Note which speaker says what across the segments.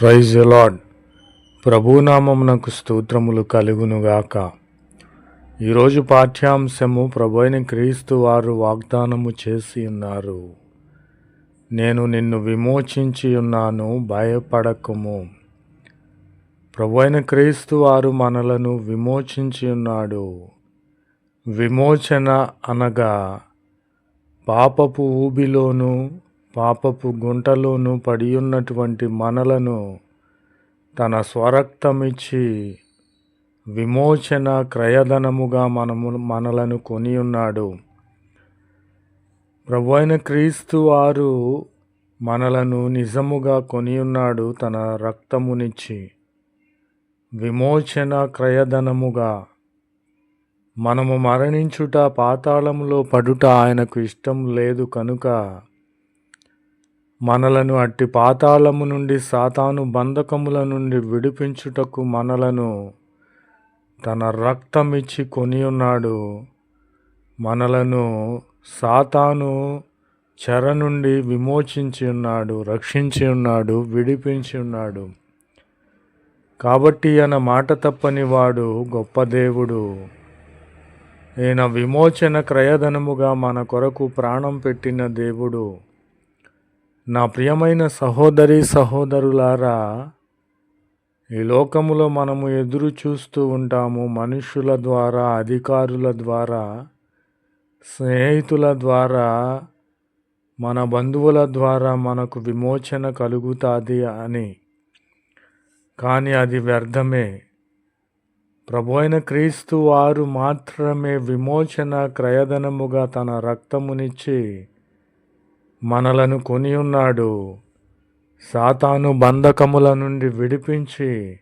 Speaker 1: Praise lord ప్రభునామమునకు స్తోత్రములు కలుగునుగాక. ఈరోజు పాఠ్యాంశము ప్రభుని క్రీస్తు వారు వాగ్దానము చేసి ఉన్నారు. నేను నిన్ను విమోచించి ఉన్నాను భయపడకము. ప్రభు అయిన క్రీస్తు వారు మనలను విమోచించి ఉన్నాడు. విమోచన అనగా పాపపు ఊబిలోను పాపపు గుంటలోను పడి ఉన్నటువంటి మనలను తన స్వరక్తమిచ్చి విమోచన క్రయధనముగా మనము మనలను కొని ఉన్నాడు ప్రభు అయిన క్రీస్తు వారు మనలను నిజముగా కొని ఉన్నాడు తన రక్తమునిచ్చి. విమోచన క్రయధనముగా మనము మరణించుట పాతాళములో పడుట ఆయనకు ఇష్టం లేదు కనుక మనలను అట్టి పాతాళము నుండి సాతాను బంధకముల నుండి విడిపించుటకు మనలను తన రక్తమిచ్చి కొని ఉన్నాడు మనలను సాతాను చెర నుండి విమోచించి ఉన్నాడు రక్షించి ఉన్నాడు విడిపించి ఉన్నాడు కాబట్టి ఆయన మాట తప్పని వాడు గొప్ప దేవుడు. ఈయన విమోచన క్రయధనముగా మన కొరకు ప్రాణం పెట్టిన దేవుడు. నా ప్రియమైన సహోదరి సహోదరులారా ఈ లోకములో మనము ఎదురు చూస్తూ ఉంటాము మనుషుల ద్వారా అధికారుల ద్వారా స్నేహితుల ద్వారా మన బంధువుల ద్వారా మనకు విమోచన కలుగుతుంది అని. కానీ అది వ్యర్థమే. ప్రభు అయిన క్రీస్తు వారు మాత్రమే విమోచన క్రయధనముగా తన రక్తమునిచ్చి మనలను కొని ఉన్నాడు సాతాను బంధకముల నుండి విడిపించి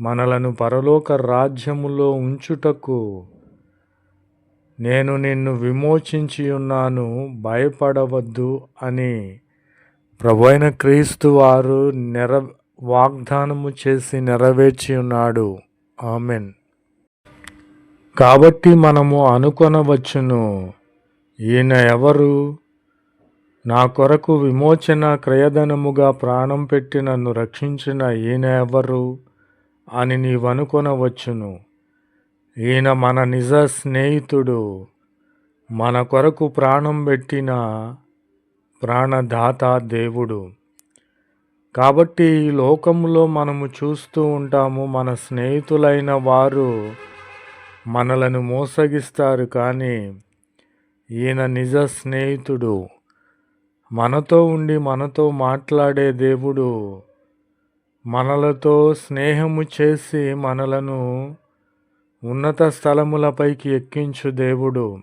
Speaker 1: మనలను పరలోక రాజ్యములో ఉంచుటకు నేను నిన్ను విమోచించి ఉన్నాను భయపడవద్దు అని ప్రభు క్రీస్తు వారు నెర వాగ్దానము చేసి నెరవేర్చి ఉన్నాడు ఆమెన్. కాబట్టి మనము అనుకొనవచ్చును ఈయన ఎవరు? నా కొరకు విమోచన క్రయధనముగా ప్రాణం పెట్టి నన్ను రక్షించిన ఈయన ఎవరు? అని నీవనుకొనవచ్చును. ఈయన మన నిజ స్నేహితుడు. మన కొరకు ప్రాణం పెట్టిన ప్రాణదాత దేవుడు. కాబట్టి ఈ లోకంలో మనము చూస్తూ ఉంటాము మన స్నేహితులైన వారు మనలను మోసగిస్తారు కానీ ఈయన నిజ స్నేహితుడు. మనతో ఉండి మనతో మాట్లాడే దేవుడు మనలతో స్నేహము చేసి మనలను ఉన్నత స్థలములపైకి ఎక్కించు దేవుడు.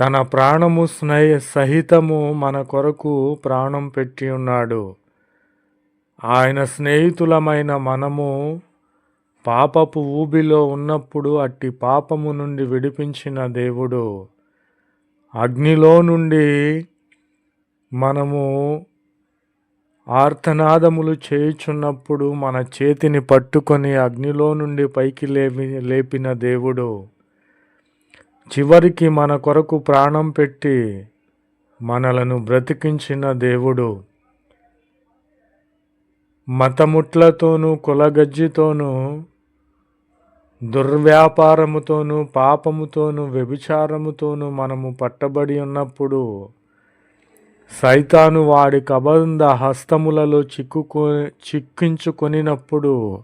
Speaker 1: తన ప్రాణము స్నేహ సహితము మన కొరకు ప్రాణం పెట్టి ఉన్నాడు. ఆయన స్నేహితులమైన మనము పాపపు ఊబిలో ఉన్నప్పుడు అట్టి పాపము నుండి విడిపించిన దేవుడు. అగ్నిలో నుండి మనము ఆర్తనాదములు చేయుచున్నప్పుడు మన చేతిని పట్టుకొని అగ్నిలో నుండి పైకి లేపి లేపిన దేవుడు. చివరికి మన కొరకు ప్రాణం పెట్టి మనలను బ్రతికించిన దేవుడు. మతముట్లతోనూ కులగజ్జితోనూ దుర్వ్యాపారముతోనూ పాపముతోనూ వ్యభిచారముతోనూ మనము పట్టబడి ఉన్నప్పుడు సైతాను వాడి కబంధ హస్తములలో చిక్కుకొ చిక్కించుకొనినప్పుడు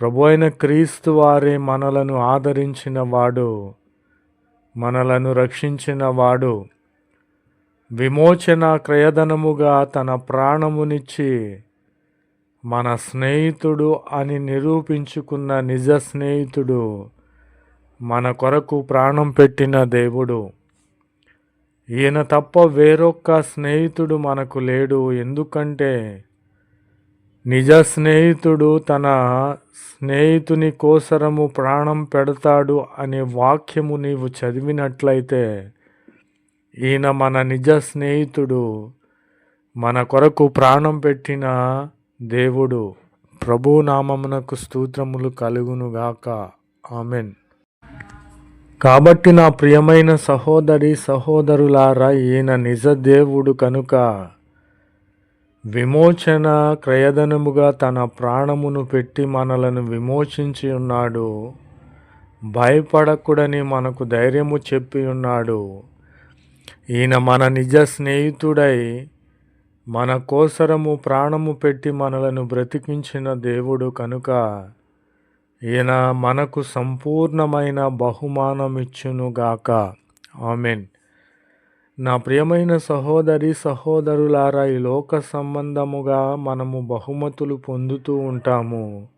Speaker 1: ప్రభు అయిన క్రీస్తు వారే మనలను ఆదరించిన వాడు మనలను రక్షించిన వాడు. విమోచన క్రయధనముగా తన ప్రాణమునిచ్చి మన స్నేహితుడు అని నిరూపించుకున్న నిజ స్నేహితుడు మన కొరకు ప్రాణం పెట్టిన దేవుడు. ఈయన తప్ప వేరొక్క స్నేహితుడు మనకు లేడు. ఎందుకంటే నిజ స్నేహితుడు తన స్నేహితుని కోసరము ప్రాణం పెడతాడు అనే వాక్యము నీవు చదివినట్లయితే ఈయన మన నిజ స్నేహితుడు మన కొరకు ప్రాణం పెట్టిన దేవుడు. ప్రభు నామమునకు స్తోత్రములు కలుగునుగాక. ఆమెన్. కాబట్టి నా ప్రియమైన సహోదరి సహోదరులారా ఈయన నిజ దేవుడు కనుక విమోచన క్రయధనముగా తన ప్రాణమును పెట్టి మనలను విమోచించి ఉన్నాడు భయపడకూడని మనకు ధైర్యము చెప్పి ఉన్నాడు. ఈయన మన నిజ స్నేహితుడై మన కోసరము ప్రాణము పెట్టి మనలను బ్రతికించిన దేవుడు కనుక ఈయన మనకు సంపూర్ణమైన బహుమానమిచ్చునుగాక. ఆమెన్. నా ప్రియమైన సహోదరి సహోదరులారా ఈ లోక సంబంధముగా మనము బహుమతులు పొందుతూ ఉంటాము.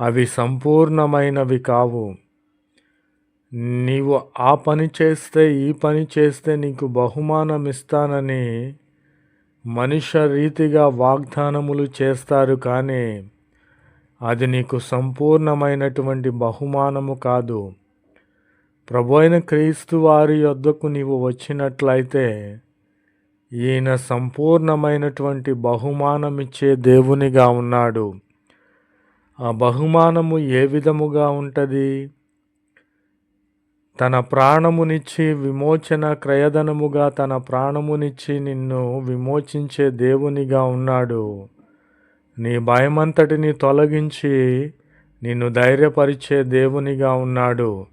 Speaker 1: అవి సంపూర్ణమైనవి కావు. నీవు ఆ పని చేస్తే ఈ పని చేస్తే నీకు బహుమానం ఇస్తానని మనుష్య రీతిగా వాగ్దానములు చేస్తారు కానీ అది నీకు సంపూర్ణమైనటువంటి బహుమానము కాదు. ప్రభు అయిన క్రీస్తు వారి యొద్దకు నీవు వచ్చినట్లయితే ఈయన సంపూర్ణమైనటువంటి బహుమానమిచ్చే దేవునిగా ఉన్నాడు. ఆ బహుమానము ఏ విధముగా ఉంటుంది? తన ప్రాణమునిచ్చి విమోచన క్రయధనముగా తన ప్రాణమునిచ్చి నిన్ను విమోచించే దేవునిగా ఉన్నాడు. నీ భయమంతటిని తొలగించి నిన్ను ధైర్యపరిచే దేవునిగా ఉన్నాడు.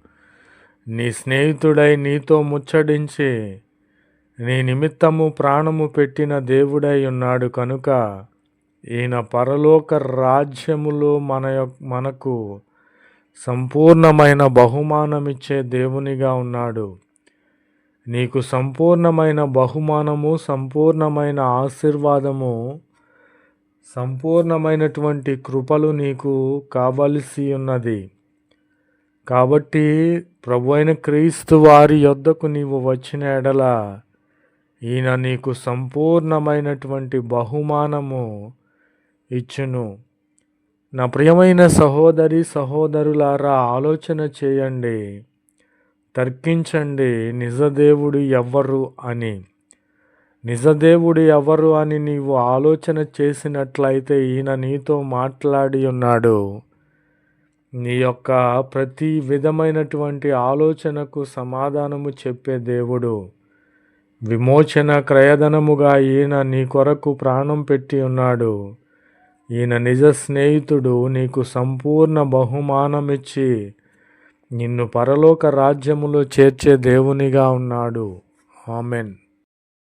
Speaker 1: నీ స్నేహితుడై నీతో ముచ్చడించి నీ నిమిత్తము ప్రాణము పెట్టిన దేవుడై ఉన్నాడు కనుక ఈయన పరలోక రాజ్యములో మన మనకు సంపూర్ణమైన బహుమానమిచ్చే దేవునిగా ఉన్నాడు. నీకు సంపూర్ణమైన బహుమానము సంపూర్ణమైన ఆశీర్వాదము సంపూర్ణమైనటువంటి కృపలు నీకు కావలసి ఉన్నది. కాబట్టి ప్రభు అయిన క్రీస్తు వారి యొద్దకు నీవు వచ్చిన ఎడల ఈయన నీకు సంపూర్ణమైనటువంటి బహుమానము ఇచ్చును. నా ప్రియమైన సహోదరి సహోదరులారా ఆలోచన చేయండి తర్కించండి నిజదేవుడు ఎవ్వరు అని. నిజదేవుడు ఎవరు అని నీవు ఆలోచన చేసినట్లయితే ఈయన నీతో మాట్లాడి ఉన్నాడు. నీ యొక్క ప్రతి విధమైనటువంటి ఆలోచనకు సమాధానము చెప్పే దేవుడు. విమోచన క్రయధనముగా ఈయన నీ కొరకు ప్రాణం పెట్టి ఉన్నాడు. ఈయన నిజ స్నేహితుడు నీకు సంపూర్ణ బహుమానమిచ్చి నిన్ను పరలోక రాజ్యములో చేర్చే దేవునిగా ఉన్నాడు. ఆమెన్.